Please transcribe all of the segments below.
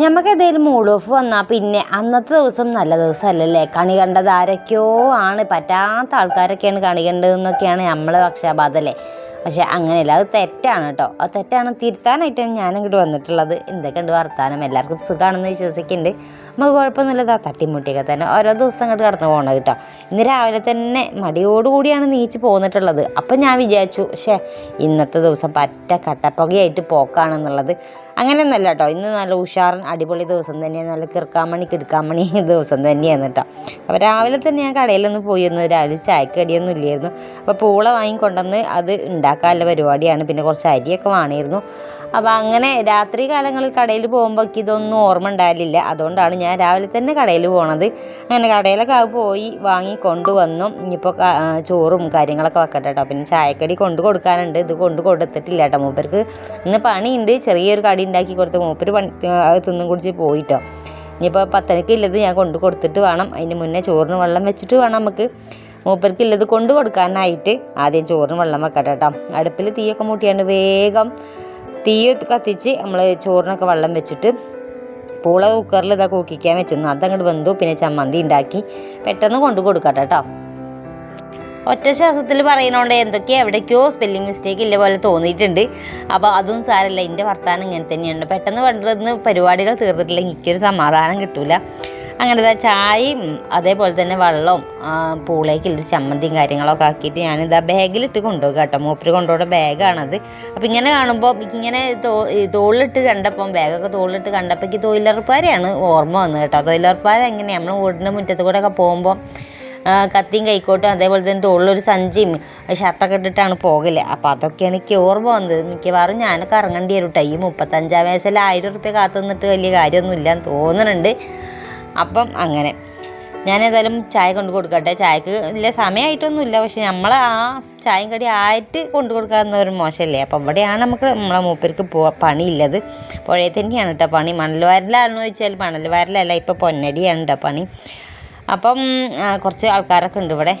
ഞമ്മക്ക് എന്തെങ്കിലും mood off വന്നാൽ പിന്നെ അന്നത്തെ ദിവസം നല്ല ദിവസമല്ലല്ലേ കണി കണ്ടത് ആരൊക്കെയോ ആണ്. പറ്റാത്ത ആൾക്കാരൊക്കെയാണ് കണി കണ്ടതെന്നൊക്കെയാണ് നമ്മളെ പക്ഷാപാതല്ലേ? പക്ഷെ അങ്ങനെയല്ല. അത് തെറ്റാണ് കേട്ടോ. അത് തെറ്റാണ്. തിരുത്താനായിട്ടാണ് ഞാൻ ഇങ്ങോട്ട് വന്നിട്ടുള്ളത്. എന്തൊക്കെയുണ്ട് വർത്താനം? എല്ലാവർക്കും സുഖമാണെന്ന് വിശ്വസിക്കുന്നുണ്ട്. നമുക്ക് കുഴപ്പമൊന്നുമില്ല. തട്ടിമുട്ടിയൊക്കെ തന്നെ ഓരോ ദിവസം അങ്ങോട്ട് കടന്നു പോകണത് കേട്ടോ. ഇന്ന് രാവിലെ തന്നെ മടിയോടുകൂടിയാണ് നീച്ച് പോന്നിട്ടുള്ളത്. അപ്പം ഞാൻ വിചാരിച്ചു ഷേ ഇന്നത്തെ ദിവസം പറ്റ കട്ടപ്പകയായിട്ട് പോക്കാണെന്നുള്ളത്. അങ്ങനെയൊന്നല്ല കേട്ടോ ഇന്ന് നല്ല ഉഷാറൻ അടിപൊളി ദിവസം തന്നെയാണ് നല്ല കിർക്കാമണി കിടുക്കാമണി ദിവസം തന്നെയാണ് കേട്ടോ അപ്പോൾ രാവിലെ തന്നെ ഞാൻ കടയിലൊന്ന് പോയിരുന്നു രാവിലെ ചായക്ക് കടിയൊന്നും ഇല്ലായിരുന്നു. അപ്പോൾ പൂള വാങ്ങിക്കൊണ്ടുവന്ന് അത് ഉണ്ടാക്കാനുള്ള പരിപാടിയാണ്. പിന്നെ കുറച്ച് അരിയൊക്കെ വേണമായിരുന്നു അപ്പോൾ അങ്ങനെ രാത്രി കാലങ്ങളിൽ കടയിൽ പോകുമ്പോൾ ഇതൊന്നും ഓർമ്മ ഉണ്ടായില്ല. അതുകൊണ്ടാണ് ഞാൻ രാവിലെ തന്നെ കടയിൽ പോണത്. അങ്ങനെ കടയിലൊക്കെ പോയി വാങ്ങി കൊണ്ടുവന്നു. ഇനിയിപ്പോൾ ചോറും കാര്യങ്ങളൊക്കെ വെക്കട്ടെ കേട്ടോ പിന്നെ ചായക്കടി കൊണ്ടു കൊടുക്കാനുണ്ട്. ഇത് കൊണ്ടു കൊടുത്തിട്ടില്ല കേട്ടോ മൂപ്പർക്ക്. ഇന്ന് പണിയുണ്ട്. ചെറിയൊരു കടി ഉണ്ടാക്കി കൊടുത്ത് മൂപ്പര് പണി തിന്നും കുടിച്ച് പോയിട്ടോ ഇനിയിപ്പോൾ പത്തരക്കുള്ളത് ഞാൻ കൊണ്ടു കൊടുത്തിട്ട് വേണം. അതിന് മുന്നേ ചോറിന് വെള്ളം വെച്ചിട്ട് വേണം നമുക്ക്. മൂപ്പർക്കില്ലത് കൊണ്ടു കൊടുക്കാനായിട്ട് ആദ്യം ചോറിന് വെള്ളം വെക്കട്ടെ കേട്ടോ അടുപ്പിൽ തീയൊക്കെ മൂട്ടിയാണ്ട് വേഗം തീ കത്തിച്ച് നമ്മൾ ചോറിനൊക്കെ വെള്ളം വെച്ചിട്ട് പൂള കുക്കറിൽ ഇതാ കൂക്കിക്കാൻ വെച്ചിരുന്നു. അതങ്ങോട്ട് വെന്തു. പിന്നെ ചമ്മന്തി ഉണ്ടാക്കി പെട്ടെന്ന് കൊണ്ടു കൊടുക്കട്ടെ കേട്ടോ ഒറ്റ ശ്വാസത്തിൽ പറയുന്നതുകൊണ്ട് എന്തൊക്കെയോ എവിടേക്കോ സ്പെല്ലിംഗ് മിസ്റ്റേക്ക് ഇല്ല പോലെ തോന്നിയിട്ടുണ്ട്. അപ്പോൾ അതും സാരമില്ല എന്റെ വർത്താനം ഇങ്ങനെ തന്നെയാണ്. പെട്ടെന്ന് കൊണ്ടുവന്ന് പരിപാടികൾ തീർന്നിട്ടില്ലെങ്കിൽ എനിക്കൊരു സമാധാനം കിട്ടൂല. അങ്ങനെ ചായയും അതേപോലെ തന്നെ വെള്ളവും പൂളേക്കുള്ള ചമ്മന്തിയും കാര്യങ്ങളൊക്കെ ആക്കിയിട്ട് ഞാനിതാ ബാഗിലിട്ട് കൊണ്ടുപോകും കേട്ടോ. മൂപ്പര് കൊണ്ടുപോകുന്ന ബാഗാണത്. അപ്പോൾ ഇങ്ങനെ കാണുമ്പോൾ ഇങ്ങനെ തോളിലിട്ട് കണ്ടപ്പം ബാഗൊക്കെ തോളിലിട്ട് കണ്ടപ്പോൾ എനിക്ക് തൊഴിലുറപ്പാരെയാണ് ഓർമ്മ വന്നത് കേട്ടോ. തൊഴിലുറപ്പാരെ എങ്ങനെയാണ് നമ്മൾ വീടിന്റെ മുറ്റത്ത് കൂടെ ഒക്കെ പോകുമ്പോൾ കത്തിയും കൈക്കോട്ടും അതേപോലെ തന്നെ തോളിലൊരു സഞ്ചിയും ഷർട്ടൊക്കെ ഇട്ടിട്ടാണ് പോകൽ. അപ്പോൾ അതൊക്കെയാണ് എനിക്ക് ഓർമ്മ വന്നത്. മിക്കവാറും ഞാനൊക്കെ ഇറങ്ങേണ്ടി വരും കേട്ടോ. ഈ മുപ്പത്തഞ്ചാം വയസ്സിൽ ആയിരം റുപ്യ കാത്തു നിന്നിട്ട് വലിയ കാര്യമൊന്നുമില്ല എന്ന് തോന്നുന്നുണ്ട് അപ്പം അങ്ങനെ. ഞാൻ ഏതായാലും ചായ കൊണ്ട് കൊടുക്കട്ടെ. ചായക്ക് ഇല്ല സമയമായിട്ടൊന്നുമില്ല പക്ഷെ നമ്മൾ ആ ചായയും കടി ആയിട്ട് കൊണ്ടു കൊടുക്കാവുന്ന ഒരു മോശമല്ലേ? അപ്പോൾ ഇവിടെയാണ് നമുക്ക് നമ്മളെ മൂപ്പർക്ക് പോ പണിയില്ലത്. പുഴയിൽ തന്നെയാണ് കേട്ടോ പണി. മണൽ വാരലാണെന്ന് ചോദിച്ചാൽ മണൽ വാരലല്ല ഇപ്പോൾ പൊന്നടിയാണ് കേട്ടോ പണി. അപ്പം കുറച്ച് ആൾക്കാരൊക്കെ ഉണ്ട് ഇവിടെ.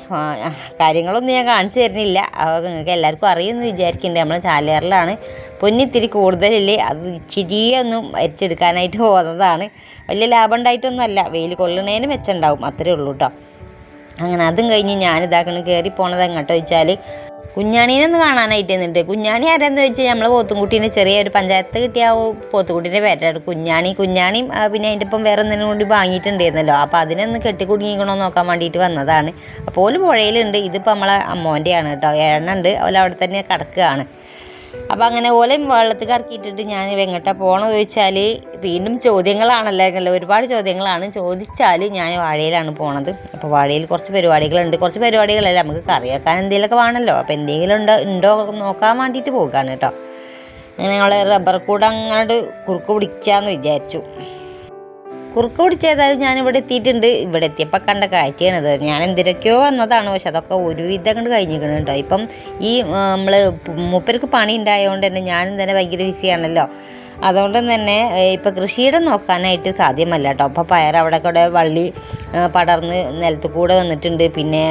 കാര്യങ്ങളൊന്നും ഞാൻ കാണിച്ചു തരുന്നില്ല. നിങ്ങൾക്ക് എല്ലാവർക്കും അറിയുമെന്ന് വിചാരിക്കുന്നുണ്ട്. നമ്മൾ ചാലിയാറിലാണ്. പൊന്നിത്തിരി കൂടുതലില്ലേ? അത് ഇച്ചിരിയൊന്നും അരിച്ചെടുക്കാനായിട്ട് പോകുന്നതാണ് വലിയ ലാഭം ഉണ്ടായിട്ടൊന്നുമല്ല വെയിൽ കൊള്ളണേന് മെച്ചമുണ്ടാവും അത്രേ ഉള്ളൂ കേട്ടോ അങ്ങനെ അതും കഴിഞ്ഞ് ഞാനിതാക്കണം കയറി പോണത് എങ്ങോട്ടോ വെച്ചാൽ കുഞ്ഞാണീനെ ഒന്ന് കാണാനായിട്ട് നിന്നിട്ട് കുഞ്ഞാണി ആരാന്ന് വെച്ചാൽ നമ്മളെ പോത്തുംകുട്ടീനെ ചെറിയൊരു പഞ്ചായത്ത് കിട്ടിയ പോത്തുകുട്ടീന്റെ പേരാണ്. കുഞ്ഞാണി കുഞ്ഞാണിയും പിന്നെ അതിന്റെ ഒപ്പം വേറെ ഒന്നിനും കൂടി വാങ്ങിയിട്ടുണ്ടായിരുന്നല്ലോ. അപ്പോൾ അതിനൊന്ന് കെട്ടിക്കുടുങ്ങിക്കണോ നോക്കാൻ വേണ്ടിയിട്ട് വന്നതാണ്. അപ്പോൾ ഓൽ പുഴയിലുണ്ട്. ഇതിപ്പോൾ നമ്മളെ അമ്മോന്റെയാണ് കേട്ടോ. ഏണ്ണുണ്ട് ഓല അവിടെ തന്നെ കിടക്കുകയാണ് അപ്പോൾ അങ്ങനെ ഓലയും വെള്ളത്തിൽ കറക്കിയിട്ടിട്ട് ഞാൻ വെങ്ങട്ട പോകണമെന്ന് ചോദിച്ചാൽ വീണ്ടും ചോദ്യങ്ങളാണല്ലോ ഒരുപാട് ചോദ്യങ്ങളാണ്. ചോദിച്ചാൽ ഞാൻ വാഴയിലാണ് പോണത്. അപ്പോൾ വാഴയിൽ കുറച്ച് പരിപാടികളുണ്ട്. കുറച്ച് പരിപാടികളല്ല നമുക്ക് കറിയാക്കാൻ എന്തെങ്കിലുമൊക്കെ വേണമല്ലോ അപ്പോൾ എന്തെങ്കിലും ഉണ്ടോ ഉണ്ടോ നോക്കാൻ വേണ്ടിയിട്ട് പോകുകയാണ് കേട്ടോ. അങ്ങനെ ഞങ്ങൾ റബ്ബർ കൂടെ അങ്ങോട്ട് കുറുക്ക് പിടിക്കാമെന്ന് വിചാരിച്ചു. കുറുക്ക് പിടിച്ചേതായാലും ഞാൻ ഇവിടെ എത്തിയിട്ടുണ്ട്. ഇവിടെ എത്തിയപ്പോൾ കണ്ട കാഴ്ചയാണിത്. ഞാൻ എന്തിനൊക്കെയോ വന്നതാണ്. പക്ഷെ അതൊക്കെ ഒരുവിധം കണ്ട് കഴിഞ്ഞിരിക്കണം കേട്ടോ ഇപ്പം ഈ നമ്മൾ മൂപ്പർക്ക് പണി ഉണ്ടായതുകൊണ്ട് തന്നെ ഞാനും തന്നെ ഭയങ്കര ബിസിയാണല്ലോ അതുകൊണ്ട് തന്നെ ഇപ്പോൾ ഇപ്പം കൃഷിയിടം നോക്കാനായിട്ട് സാധ്യമല്ല കേട്ടോ അപ്പോൾ പയർ അവിടെ കൂടെ വള്ളി പടർന്ന് നിലത്ത് കൂടെ വന്നിട്ടുണ്ട്. പിന്നെ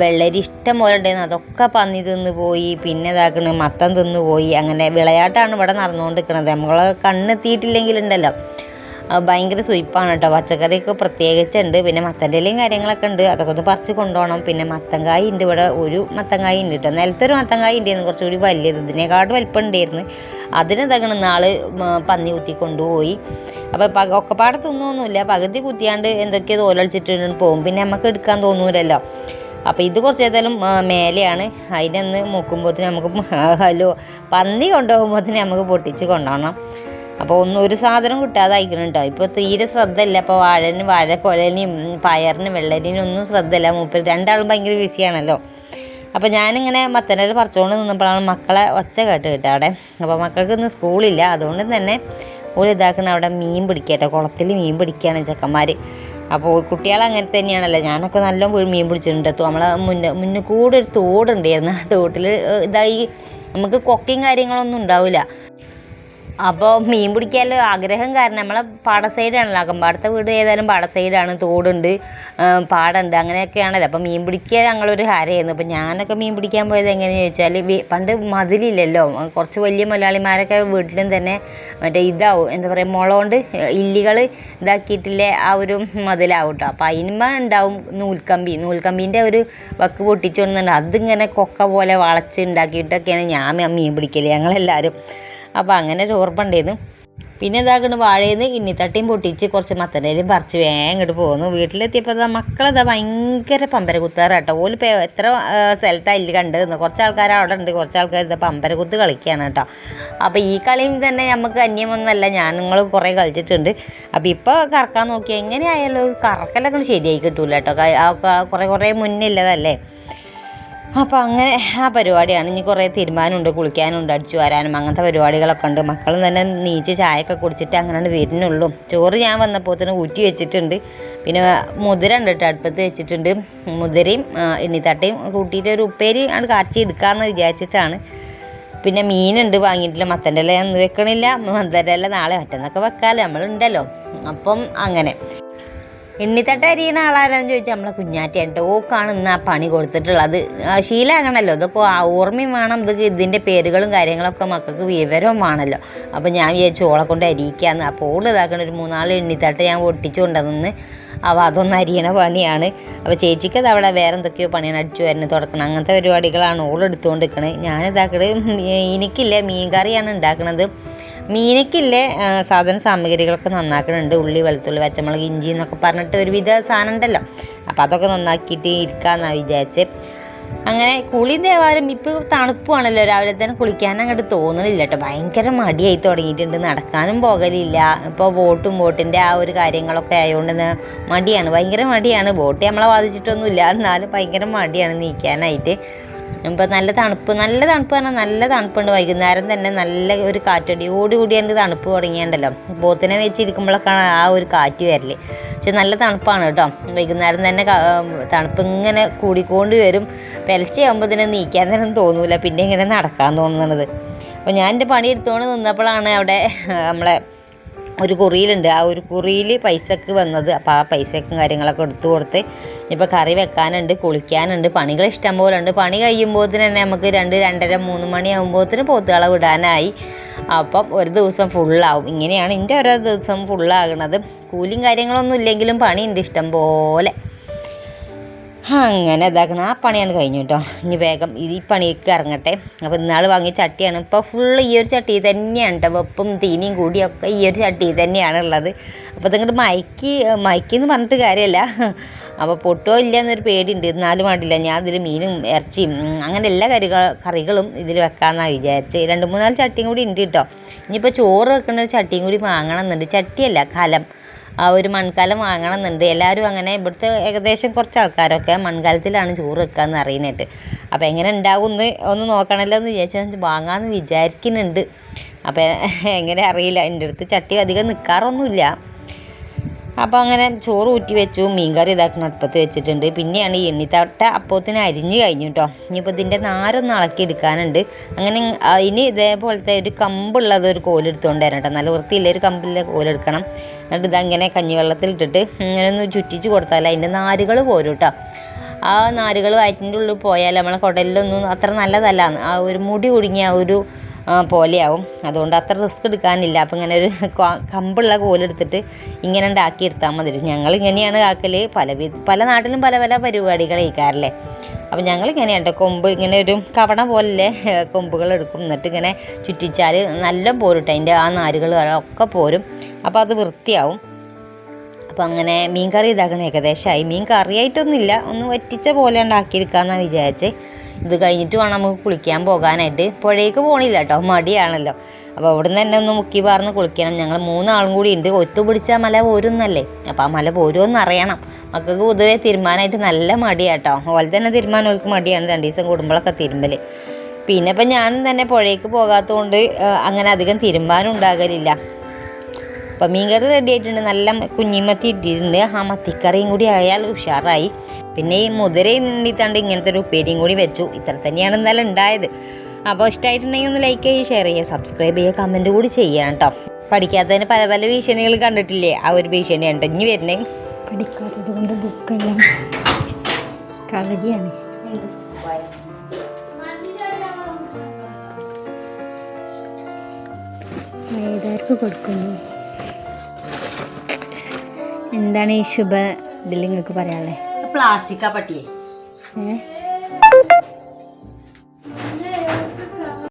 വെള്ളരി ഇഷ്ടം പോലെ ഉണ്ടായിരുന്നു അതൊക്കെ പന്നി തിന്ന് പോയി. പിന്നെ ഇതാക്കണ് മത്തം തിന്നു പോയി. അങ്ങനെ വിളയാട്ടാണ് ഇവിടെ നടന്നുകൊണ്ടിരിക്കുന്നത് നമ്മളെ കണ്ണെത്തിയിട്ടില്ലെങ്കിലുണ്ടല്ലോ. ഭയങ്കര സുയിപ്പാണ് കേട്ടോ. പച്ചക്കറിയൊക്കെ പ്രത്യേകിച്ചുണ്ട്. പിന്നെ മത്തന്റെ ഇലയും കാര്യങ്ങളൊക്കെ ഉണ്ട്. അതൊക്കെ ഒന്ന് പറിച്ച് കൊണ്ടുപോകണം. പിന്നെ മത്തങ്കായ ഉണ്ട് ഇവിടെ. ഒരു മത്തങ്കായ ഉണ്ട് കേട്ടോ. നിലത്തൊരു മത്തങ്കായ ഉണ്ടായിരുന്നു കുറച്ചുകൂടി വലിയത്. ഇതിനേക്കാട്ട് വലിപ്പം ഉണ്ടായിരുന്നു അതിന് തകണ് നാൾ പന്നി കുത്തി കൊണ്ടുപോയി. അപ്പോൾ പക ഒക്കെപ്പാടെ തിന്നൊന്നുമില്ല. പകുതി കുത്തിയാണ്ട് എന്തൊക്കെയോ തോലൊളിച്ചിട്ട് പോകും പിന്നെ നമുക്ക് എടുക്കാൻ തോന്നൂലല്ലോ. അപ്പോൾ ഇത് കുറച്ച് ഏതായാലും മേലെയാണ്. അതിനൊന്ന് മുക്കുമ്പോഴത്തേന് നമുക്ക് ഹലോ പന്നി കൊണ്ടുപോകുമ്പോഴത്തേന് നമുക്ക് പൊട്ടിച്ച് കൊണ്ടുപോകണം. അപ്പോൾ ഒന്നും ഒരു സാധനം കിട്ടാതെ കേട്ടോ ഇപ്പോൾ തീരെ ശ്രദ്ധയില്ല. അപ്പോൾ വാഴനും വാഴക്കൊലനെയും പയറിനും വെള്ളരിനും ഒന്നും ശ്രദ്ധയില്ല. മൂപ്പര് രണ്ടാളും ഭയങ്കര ബിസിയാണല്ലോ. അപ്പോൾ ഞാനിങ്ങനെ മത്തനെ പറിച്ചുകൊണ്ട് നിന്നപ്പോഴാണ് മക്കളെ ഒച്ച കേട്ട് കേട്ടോ അവിടെ. അപ്പോൾ മക്കൾക്ക് ഇന്ന് സ്കൂളില്ല. അതുകൊണ്ട് തന്നെ ഒരു ഇതാക്കണ അവിടെ മീൻ പിടിക്കട്ടെ. കുളത്തിൽ മീൻ പിടിക്കുകയാണ് ചെക്കന്മാർ അപ്പോൾ കുട്ടികൾ അങ്ങനെ തന്നെയാണല്ലോ. ഞാനൊക്കെ നല്ല മീൻ പിടിച്ചിട്ടുണ്ട് നമ്മളെ മുന്നേ മുന്നേ കൂടെ ഒരു തോടുണ്ടായിരുന്നു. ആ തോട്ടിൽ ഇതായി. നമുക്ക് കൊക്കയും കാര്യങ്ങളൊന്നും ഉണ്ടാവില്ല. അപ്പോൾ മീൻ പിടിക്കാൻ ആഗ്രഹം കാരണം നമ്മളെ പാട സൈഡാണല്ലോ അകമ്പാടത്തെ വീട് ഏതായാലും പാട സൈഡാണ് തോടുണ്ട് പാടുണ്ട് പാടമുണ്ട് അങ്ങനെയൊക്കെയാണല്ലോ. അപ്പോൾ മീൻ പിടിക്കാൻ ഞങ്ങളൊരു ഹരയായിരുന്നു അപ്പോൾ ഞാനൊക്കെ മീൻ പിടിക്കാൻ പോയത് എങ്ങനെയാണെന്ന് ചോദിച്ചാൽ പണ്ട് മതിലില്ലല്ലോ. കുറച്ച് വലിയ മലയാളിമാരൊക്കെ വീട്ടിലും തന്നെ മറ്റേ ഇതാവും. എന്താ പറയുക മുള കൊണ്ട് ഇല്ലികൾ ഇതാക്കിയിട്ടില്ലേ ആ ഒരു മതിലാവും കേട്ടോ അപ്പോൾ അതിന്മ ഉണ്ടാവും നൂൽക്കമ്പി. നൂൽക്കമ്പീന്റെ ഒരു വക്ക് പൊട്ടിച്ചു കൊണ്ടുണ്ട് അതിങ്ങനെ കൊക്ക പോലെ വളച്ച് ഉണ്ടാക്കിയിട്ടൊക്കെയാണ് ഞാൻ മീൻ പിടിക്കൽ ഞങ്ങളെല്ലാവരും അപ്പോൾ അങ്ങനെ ഒരു ഓർമ്മ ഉണ്ടായിരുന്നു. പിന്നെ ഇതാക്കണ വാഴയിൽ ഇന്നിത്തട്ടിയും പൊട്ടിച്ച് കുറച്ച് മത്തനേലും പറിച്ച് വേഗം ഇങ്ങോട്ട് പോന്നു. വീട്ടിലെത്തിയപ്പോൾ ഇതാ മക്കളെന്താ ഭയങ്കര പമ്പര കുത്താറാട്ടോ. ഓൽ എത്ര സ്ഥലത്താണ് സ്ഥലത്താ ഇല്ല കണ്ടതെന്ന് കുറച്ച് ആൾക്കാർ അവിടെ ഉണ്ട്. കുറച്ച് ആൾക്കാർ ഇതാ പമ്പര കുത്ത് കളിക്കുകയാണ് കേട്ടോ. അപ്പോൾ ഈ കളിയും തന്നെ നമുക്ക് അന്യമൊന്നല്ല. ഞാൻ നിങ്ങൾ കുറേ കളിച്ചിട്ടുണ്ട്. അപ്പോൾ ഇപ്പോൾ കറക്കാൻ നോക്കിയാൽ എങ്ങനെയായാലും കറക്കലൊക്കെ ശരിയായി കിട്ടൂല കേട്ടോ കുറേ കുറേ മുന്നേ ഉള്ളതല്ലേ അപ്പോൾ അങ്ങനെ ആ പരിപാടിയാണ്. ഇനി കുറേ തീരുമാനമുണ്ട്. കുളിക്കാനുണ്ട് അടിച്ചു വരാനും അങ്ങനത്തെ പരിപാടികളൊക്കെ ഉണ്ട്. മക്കളും തന്നെ നീച്ച് ചായയൊക്കെ കുടിച്ചിട്ട് അങ്ങനെ വരുന്നുള്ളൂ. ചോറ് ഞാൻ വന്നപ്പോൾ തന്നെ ഊറ്റി വെച്ചിട്ടുണ്ട്. പിന്നെ മുതിര ഉണ്ട് കേട്ടോ അടുപ്പത്ത് വെച്ചിട്ടുണ്ട്. മുതിരയും എണ്ണിത്തട്ടയും കൂട്ടിയിട്ട് ഒരു ഉപ്പേരി ആണ് കാച്ചി എടുക്കാമെന്ന് വിചാരിച്ചിട്ടാണ്. പിന്നെ മീനുണ്ട് വാങ്ങിയിട്ടില്ല. മത്തന്റെ ഇല ഞാൻ വെക്കണില്ല. മത്തന്റെ ഇല നാളെ മറ്റന്നൊക്കെ വെക്കാമല്ലോ. നമ്മളുണ്ടല്ലോ. അപ്പം അങ്ങനെ. എണ്ണിത്തട്ട അരിയണ ആളാരാന്ന് ചോദിച്ചാൽ നമ്മളെ കുഞ്ഞാറ്റയാണ് ഓക്കാണ് ഇന്ന് ആ പണി കൊടുത്തിട്ടുള്ളത്. അത് ശീലമാകണമല്ലോ ഇതൊക്കെ ഓർമ്മയും വേണം. ഇത് ഇതിന്റെ പേരുകളും കാര്യങ്ങളൊക്കെ മക്കൾക്ക് വിവരവും വേണമല്ലോ അപ്പോൾ ഞാൻ വിചാരിച്ചു ഓളെ കൊണ്ട് അരിയിക്കാന്ന്. അപ്പോൾ ഓൾ ഇതാക്കണ ഒരു മൂന്നാൽ എണ്ണിത്തട്ട ഞാൻ പൊട്ടിച്ചു കൊണ്ടുവന്ന് അപ്പോൾ അതൊന്നും അരിയണ പണിയാണ്. അപ്പോൾ ചേച്ചിക്ക് അത് അവിടെ വേറെ എന്തൊക്കെയോ പണിയാണ് അടിച്ചു വരുന്നത് തുടക്കണം. അങ്ങനത്തെ പരിപാടികളാണ് ഓൾ എടുത്തുകൊണ്ട് നിൽക്കണത് ഞാനിതാക്കണത് എനിക്കില്ല മീൻ കറിയാണ് മീനക്കില്ലേ സാധന സാമഗ്രികളൊക്കെ നന്നാക്കുന്നുണ്ട് ഉള്ളി വെളുത്തുള്ളി പച്ചമുളക് ഇഞ്ചി എന്നൊക്കെ പറഞ്ഞിട്ട് ഒരുവിധ സാധനം ഉണ്ടല്ലോ അപ്പോൾ അതൊക്കെ നന്നാക്കിയിട്ട് ഇരിക്കാമെന്നാണ് വിചാരിച്ച്. അങ്ങനെ കുളി ദേവാലയം ഇപ്പോൾ തണുപ്പുവാണല്ലോ. രാവിലെ തന്നെ കുളിക്കാൻ അങ്ങോട്ട് തോന്നണില്ല കേട്ടോ ഭയങ്കര മടിയായി തുടങ്ങിയിട്ടുണ്ട്. നടക്കാനും പോകലില്ല. ഇപ്പോൾ ബോട്ടും ബോട്ടിന്റെ ആ ഒരു കാര്യങ്ങളൊക്കെ ആയതുകൊണ്ട് മടിയാണ്. ഭയങ്കര മടിയാണ്. ബോട്ട് നമ്മളെ വാദിച്ചിട്ടൊന്നുമില്ല എന്നാലും ഭയങ്കര മടിയാണ് നീക്കാനായിട്ട്. ഇപ്പോൾ നല്ല തണുപ്പ് നല്ല തണുപ്പ് പറഞ്ഞാൽ നല്ല തണുപ്പുണ്ട് വൈകുന്നേരം തന്നെ നല്ല ഒരു കാറ്റടിയോട് ഓടി എനിക്ക് തണുപ്പ് തുടങ്ങിയുണ്ടല്ലോ. ബോത്തിനെ വെച്ചിരിക്കുമ്പോഴൊക്കെയാണ് ആ ഒരു കാറ്റ് വരൽ. പക്ഷെ നല്ല തണുപ്പാണ് കേട്ടോ. വൈകുന്നേരം തന്നെ തണുപ്പ് ഇങ്ങനെ കൂടിക്കൊണ്ട് വരും. പെലച്ചയാകുമ്പോൾ ഇതിനെ നീക്കാൻ തന്നെ തോന്നൂല. പിന്നെ ഇങ്ങനെ നടക്കാൻ തോന്നുന്നത്. അപ്പോൾ ഞാൻ എന്റെ പണി നിന്നപ്പോഴാണ് അവിടെ നമ്മളെ ഒരു കുറിയിലുണ്ട്. ആ ഒരു കുറിയിൽ പൈസക്ക് വന്നത്. അപ്പോൾ ആ പൈസക്കും കാര്യങ്ങളൊക്കെ എടുത്തു കൊടുത്ത് ഇപ്പോൾ കറി വെക്കാനുണ്ട് കുളിക്കാനുണ്ട് പണികൾ ഇഷ്ടം പോലെ ഉണ്ട്. പണി കഴിയുമ്പോഴത്തിന് തന്നെ നമുക്ക് രണ്ട് രണ്ടര മൂന്ന് മണിയാകുമ്പോഴത്തിന് പോത്തുകളെ വിടാനായി. അപ്പം ഒരു ദിവസം ഫുള്ളാവും ഇങ്ങനെയാണ് എന്റെ ഓരോ ദിവസം ഫുള്ളാകണത് കൂലിയും കാര്യങ്ങളൊന്നും ഇല്ലെങ്കിലും പണിയുണ്ട് ഇഷ്ടം പോലെ. അങ്ങനെ ഇതാക്കണം. ആ പണിയാണ് കഴിഞ്ഞു കേട്ടോ ഇനി വേഗം ഈ പണിക്ക് ഇറങ്ങട്ടെ. അപ്പോൾ ഇന്നാൾ വാങ്ങിയ ചട്ടിയാണ്. ഇപ്പോൾ ഫുള്ള് ഈ ഒരു ചട്ടി തന്നെയാണ് കേട്ടോ വെപ്പും തീനിയും കൂടിയൊക്കെ ഈ ഒരു ചട്ടി തന്നെയാണ് ഉള്ളത്. അപ്പോൾ ഇതിങ്ങോട്ട് മയക്കി എന്ന് പറഞ്ഞിട്ട് കാര്യമല്ല അപ്പോൾ പൊട്ടോ ഇല്ല എന്നൊരു പേടിയുണ്ട്. എന്നാലും വേണ്ടില്ല. ഞാൻ ഇതിൽ മീനും ഇറച്ചിയും അങ്ങനെ എല്ലാ കറികൾ കറികളും ഇതിൽ വെക്കാമെന്നാണ് വിചാരിച്ച്. രണ്ട് മൂന്നാൽ ചട്ടിയും കൂടി ഉണ്ട് കേട്ടോ ഇനിയിപ്പോൾ ചോറ് വെക്കുന്ന ഒരു ചട്ടിയും കൂടി വാങ്ങണം എന്നുണ്ട്. ചട്ടിയല്ല കലം. ആ ഒരു മൺകലം വാങ്ങണം എന്നുണ്ട് എല്ലാവരും അങ്ങനെ ഇവിടുത്തെ ഏകദേശം കുറച്ച് ആൾക്കാരൊക്കെ മൺകലത്തിലാണ് ചോറ് വെക്കാന്ന് അറിയുന്നിട്ട് അപ്പോൾ എങ്ങനെ ഉണ്ടാവും എന്ന് ഒന്ന് നോക്കണമല്ലോ എന്ന് വിചാരിച്ചാൽ വാങ്ങാമെന്ന് വിചാരിക്കുന്നുണ്ട്. അപ്പോൾ എങ്ങനെ അറിയില്ല. എന്റെ അടുത്ത് ചട്ടി അധികം നിൽക്കാറൊന്നുമില്ല അപ്പോൾ അങ്ങനെ ചോറ് ഊറ്റി വെച്ചു മീൻകറി ഇതാക്കുന്ന അടുപ്പത്ത് വെച്ചിട്ടുണ്ട്. പിന്നെയാണ് ഈ എണ്ണിത്തട്ട അപ്പത്തിന് അരിഞ്ഞു കഴിഞ്ഞു കേട്ടോ ഇനിയിപ്പോൾ ഇതിന്റെ നാരൊന്ന് ഇളക്കി എടുക്കാനുണ്ട്. അങ്ങനെ അതിന് ഇതേപോലത്തെ ഒരു കമ്പുള്ളത് ഒരു കോലെടുത്തുകൊണ്ട് വരണം കേട്ടോ നല്ല വൃത്തിയില്ല ഒരു കമ്പിലെ കോലെടുക്കണം എന്നിട്ട് ഇതങ്ങനെ കഞ്ഞിവെള്ളത്തിലിട്ടിട്ട് ഇങ്ങനെ ഒന്ന് ചുറ്റിച്ച് കൊടുത്താൽ അതിന്റെ നാരുകൾ പോരും കേട്ടോ ആ നാരുകൾ വയറ്റിന്റെ ഉള്ളിൽ പോയാൽ നമ്മളെ കുടലിലൊന്നും അത്ര നല്ലതല്ല. ആ ഒരു മുടി കുടുങ്ങിയ ആ ഒരു പോലെയാവും. അതുകൊണ്ട് അത്ര റിസ്ക് എടുക്കാനില്ല. അപ്പോൾ ഇങ്ങനെ ഒരു കമ്പുള്ള കോലെടുത്തിട്ട് ഇങ്ങനെ ഉണ്ടാക്കി എടുത്താൽ മതി ഞങ്ങൾ ഇങ്ങനെയാണ് ആക്കൽ പല പല നാട്ടിലും പല പല പരിപാടികൾ കഴിക്കാറില്ലേ അപ്പം ഞങ്ങൾ ഇങ്ങനെയുണ്ട്. കൊമ്പ് ഇങ്ങനെ ഒരു കവണ പോലെ കൊമ്പുകൾ എടുക്കും. എന്നിട്ട് ഇങ്ങനെ ചുറ്റിച്ചാൽ നല്ല പോരും അതിന്റെ ആ നാരുകൾ ഒക്കെ പോരും. അപ്പോൾ അത് വൃത്തിയാവും. അപ്പോൾ അങ്ങനെ മീൻ കറി ഇതാക്കണം ഏകദേശമായി മീൻ കറിയായിട്ടൊന്നുമില്ല. ഒന്ന് വറ്റിച്ച പോലെ ഉണ്ടാക്കിയെടുക്കാമെന്നാണ് വിചാരിച്ച്. ഇത് കഴിഞ്ഞിട്ട് വേണം നമുക്ക് കുളിക്കാൻ പോകാനായിട്ട്. പുഴയ്ക്ക് പോകണില്ല കേട്ടോ മടിയാണല്ലോ. അപ്പോൾ അവിടെ നിന്ന് തന്നെ ഒന്ന് മുക്കി പാർന്ന് കുളിക്കണം. ഞങ്ങൾ മൂന്നാളും കൂടി ഉണ്ട്. ഒത്തു പിടിച്ചാൽ മല പോരുന്നല്ലേ. അപ്പോൾ ആ മല പോരുമെന്ന് അറിയണം. മക്കൾക്ക് പൊതുവേ തീരുമാനമായിട്ട് നല്ല മടിയാട്ടോ അതുപോലെ തന്നെ തീരുമാനം മടിയാണ് രണ്ട് ദിവസം കൂടുമ്പോഴൊക്കെ തിരുമ്പൽ പിന്നെ ഇപ്പം ഞാനും തന്നെ പുഴയ്ക്ക് പോകാത്തതുകൊണ്ട് അങ്ങനെ അധികം തീരുമാനം ഉണ്ടാകലില്ല അപ്പം മീൻകറി റെഡി ആയിട്ടുണ്ട്. നല്ല കുഞ്ഞിമത്തി ഇട്ടിട്ടുണ്ട്. ആ മത്തിക്കറിയും കൂടി ആയാൽ ഉഷാറായി. പിന്നെ ഈ മുതിരയിൽ നിന്നിട്ടാണ്ട് ഇങ്ങനത്തെ ഒരു ഉപ്പേരിയും കൂടി വെച്ചു. ഇത്ര തന്നെയാണ് എന്തായാലും ഉണ്ടായത്. അപ്പോൾ ഇഷ്ടമായിട്ടുണ്ടെങ്കിൽ ഒന്ന് ലൈക്ക് ചെയ്യുക ഷെയർ ചെയ്യുക സബ്സ്ക്രൈബ് ചെയ്യുക കമന്റ് കൂടി ചെയ്യണം കേട്ടോ. പഠിക്കാത്തതിന് പല പല ഭീഷണികൾ കണ്ടിട്ടില്ലേ? ആ ഒരു ഭീഷണിയാണ് കേട്ടോ ഇനി വരുന്നേ. പഠിക്കാത്തത് കൊണ്ട് ബുക്കെല്ലാം കളരിയാണ് കൊടുക്കുന്നു. എന്താണ് ഈ ശുഭ ഇതിൽ നിങ്ങൾക്ക് പറയാനുള്ളത്? പ്ലാസ്റ്റിക്കാ പട്ടിയെ ഏ